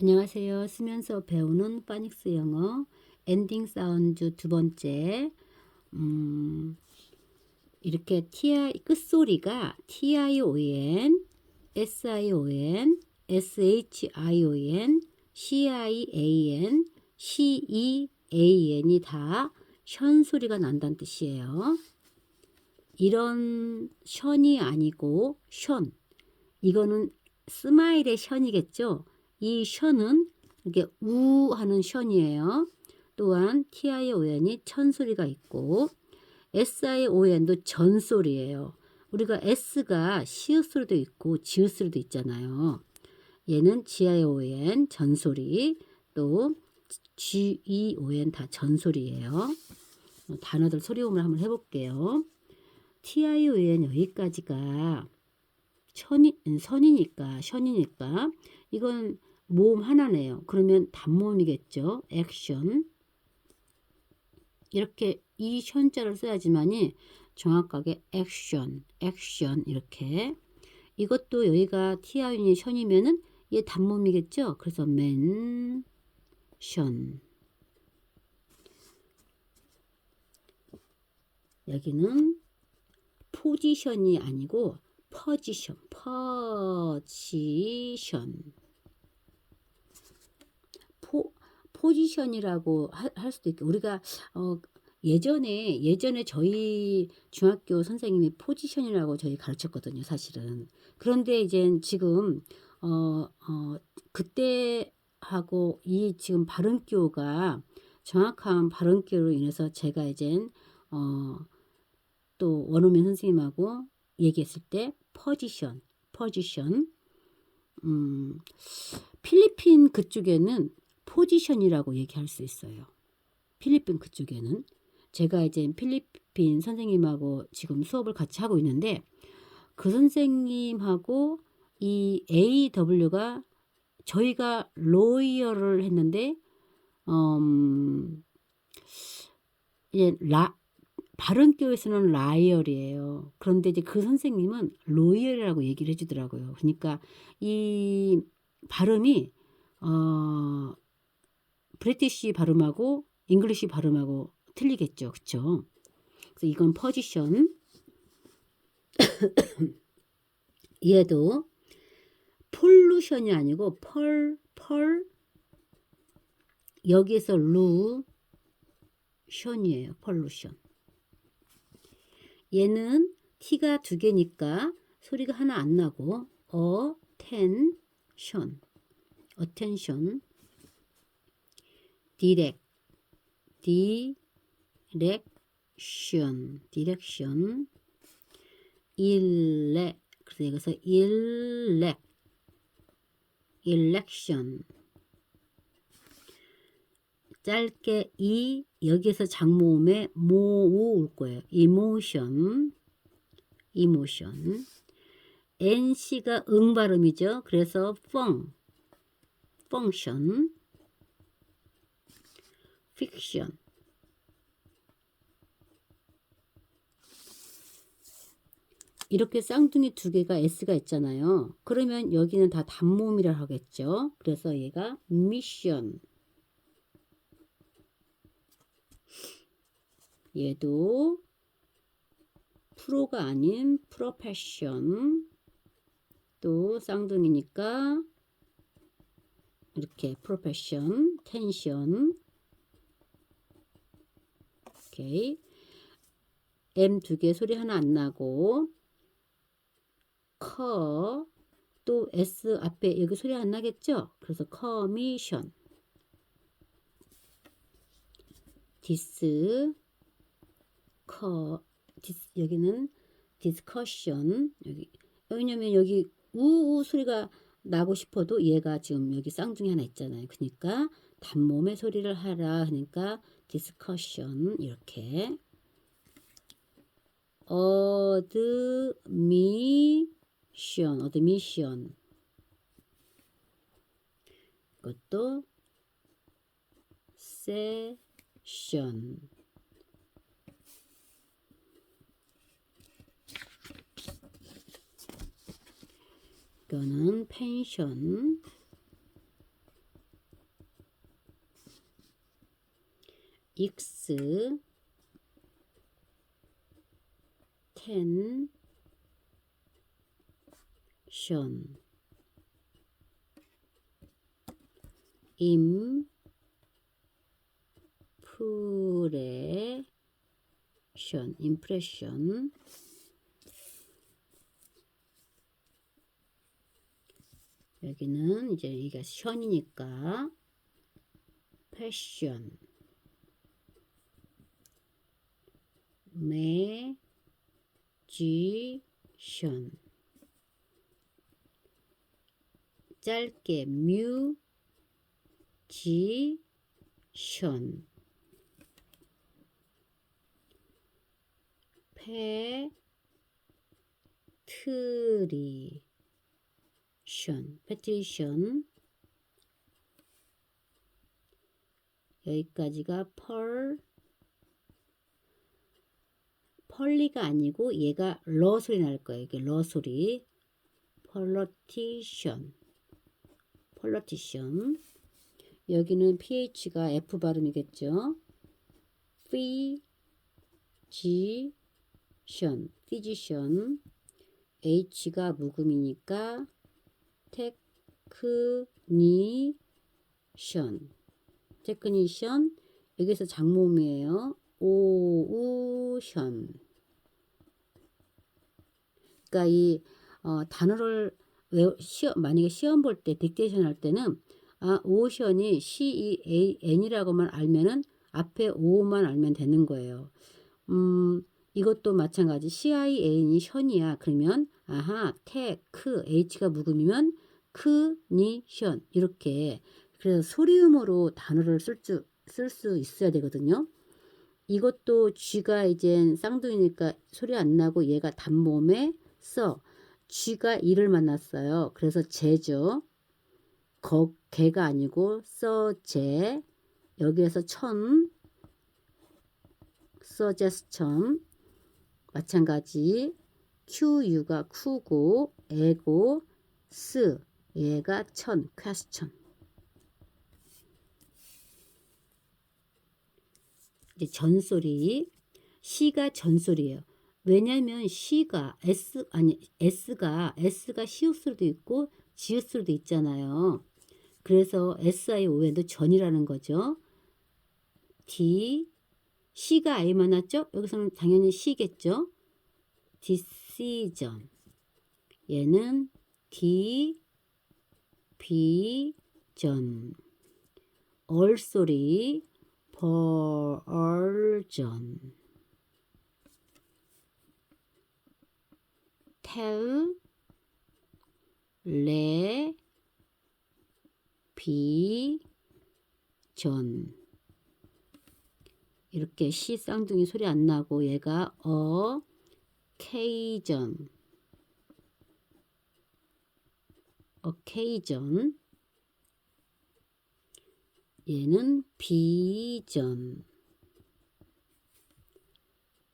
안녕하세요. 쓰면서 배우는 파닉스 영어 엔딩 사운드 두 번째. 음, 이렇게 ti 끝소리가 tion, sion, shion, cian, cean이 다 션 소리가 난다는 뜻이에요. 이런 션이 아니고 션. 이거는 스마일의 션이겠죠. 이 션은 이게 우 하는 션이에요. 또한 TION이 천소리가 있고 SION도 전소리예요. 우리가 S가 시읒소리도 있고 지읒소리도 있잖아요. 얘는 GION 전소리 또 GEON 다 전소리예요. 단어들 소리음을 한번 해볼게요. TION 여기까지가 천이, 선이니까 션이니까 이건 모음 하나네요. 그러면 단모음이겠죠. 액션. 이렇게 이 션자를 써야지만이 정확하게 액션, 액션 이렇게 이것도 여기가 티아윤이 션이면은 얘 단모음이겠죠. 그래서 맨, 션. 여기는 포지션이 아니고 퍼지션, 퍼지션. 포, 포지션이라고 하, 할 수도 있고 우리가 어, 예전에 예전에 저희 중학교 선생님이 포지션이라고 저희 가르쳤거든요, 사실은. 그런데 이제 지금 어, 어, 그때 하고 이 지금 발음기호가 정확한 발음기호로 인해서 제가 이제 어, 또 원어민 선생님하고 얘기했을 때 포지션, 포지션. 음, 필리핀 그쪽에는 포지션이라고 얘기할 수 있어요. 필리핀 그쪽에는 제가 이제 필리핀 선생님하고 지금 수업을 같이 하고 있는데 그 선생님하고 이 AW가 저희가 로이어를 했는데 음, 이제 라 발음교에서는 라이얼이에요. 그런데 이제 그 선생님은 로이얼이라고 얘기를 해주더라고요. 그러니까 이 발음이 어 브리티시 발음하고 잉글리시 발음하고 틀리겠죠. 그쵸? 그래서 이건 포지션. 얘도 폴루션이 아니고 펄, 펄, 여기에서 루, 션이에요. 폴루션. 얘는 T가 두 개니까 소리가 하나 안 나고 direct, direction, direction, elect, 그래서 여기서 elect, election, 짧게 이 여기에서 장모음에 모우 올 거예요. emotion, emotion. NC가 응 발음이죠. 그래서 fun, fiction. 이렇게 쌍둥이 두 개가 S가 있잖아요. 그러면 여기는 다 단모음이라 하겠죠. 그래서 얘가 mission. 얘도 프로가 아닌 프로페션 또 쌍둥이니까 이렇게 프로페션 텐션 오케이 M 두 개 소리 하나 안 나고 커 또 S 앞에 여기 소리 안 나겠죠? 그래서 커미션 디스 커 디스, 여기는 디스커션 여기 왜냐면 여기 우우 소리가 나고 싶어도 얘가 지금 여기 쌍둥이 하나 있잖아요. 그러니까 단몸의 소리를 하라. 그러니까 디스커션 이렇게. 어드미션 어드미션 이것도 세션 이거는 펜션. 익스 텐션. 임프레션. 임프레션. 여기는 이제 이게 션이니까 패션. 매지션. 짧게 뮤지션. 패트리 션 패트리션 여기까지가 펄 펄리가 아니고 얘가 러 소리 날 거예요. 이게 러 소리. 펄러티션. 펄러티션. 여기는 ph가 f 발음이겠죠. physician. physician. h가 묵음이니까 technician. technician. 여기서 장모음이에요. 오우션. 그러니까 이 어, 단어를 외 시험 만약에 시험 볼 때 딕테이션 할 때는 아 오션이 C E A N이라고만 알면은 앞에 오만 알면 되는 거예요. 음 이것도 마찬가지 C I N이 션이야. 그러면 아하 테크 H가 묵음이면 크니션 이렇게 그래서 소리음으로 단어를 쓸수 쓸수 있어야 되거든요. 이것도 쥐가 이제 쌍둥이니까 소리 안 나고 얘가 단몸에 써. 쥐가 이를 만났어요. 그래서 제죠. 거, 개가 아니고 써제. 여기에서 천. 서제스천. 마찬가지. QU가 쿠고, 에고, 스. 얘가 천, 퀘스천. 이제 전소리. 시가 전소리예요. 왜냐면 시가 s 아니 s가 s가 시옷으로도 있고 지읒으로도 있잖아요. 그래서 si 오에도 전이라는 거죠. d 시가 i 만났죠? 여기서는 당연히 시겠죠. decision 얘는 d 비전 얼소리 벌전 텔, 레, 비, 전 이렇게 시 쌍둥이 소리 안 나고 얘가 어, 케이전 어케이전 얘는 비전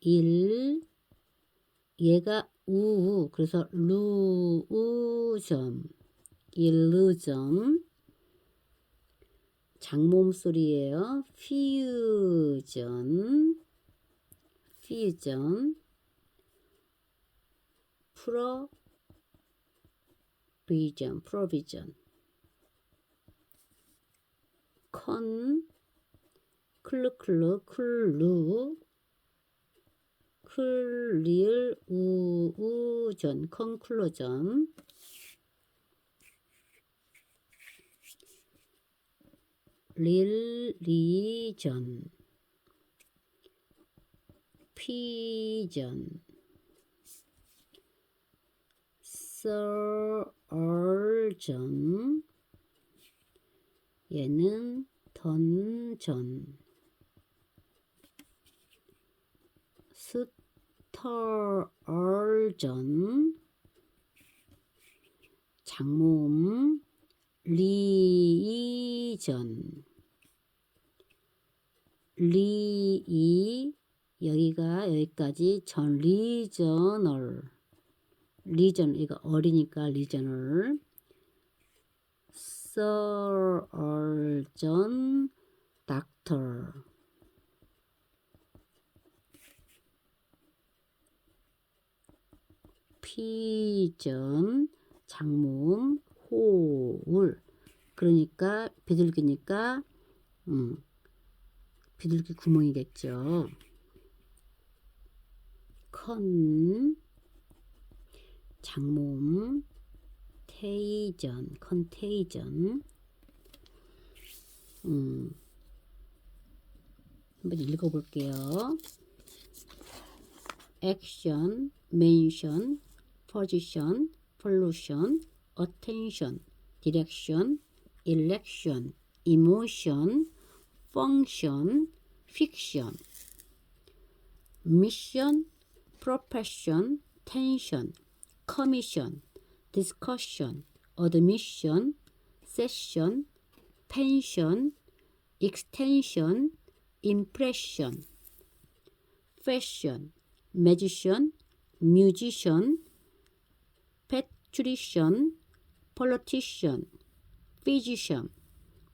일 얘가 우 그래서 루우점 일루점 장몸 소리예요. 퓨전 퓨전 프로 비전 프로비전 컨 클루클루 클루 클리얼 우우전 컨클루전 릴리전 피전 썰전 얘는 던전. 스털전. 장모음. 리전 리이 여기가 여기까지 전 리저널. 리전 이거 어리니까 리저널. 서얼전 닥터. 피전 장모음 호울. 그러니까 비둘기니까 음 비둘기 구멍이겠죠. 컨, 장몸, 테이전, 컨테이전. 음, 한번 읽어볼게요. action, mention, position, pollution, attention, direction, election, emotion, function, fiction, mission, profession, tension, commission, discussion, admission, session, pension, extension, impression, fashion, magician, musician, patrician, politician, physician,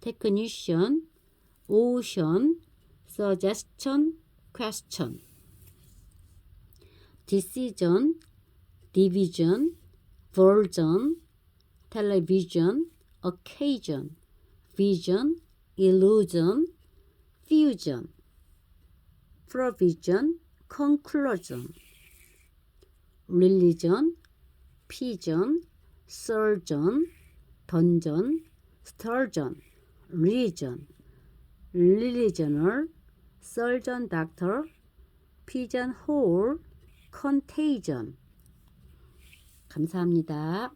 technician, ocean, suggestion, question, decision, division, version, television, occasion, vision, illusion, fusion, provision, conclusion, religion, pigeon, surgeon, dungeon, sturgeon, religion, religioner, surgeon doctor, pigeonhole, contagion. 감사합니다.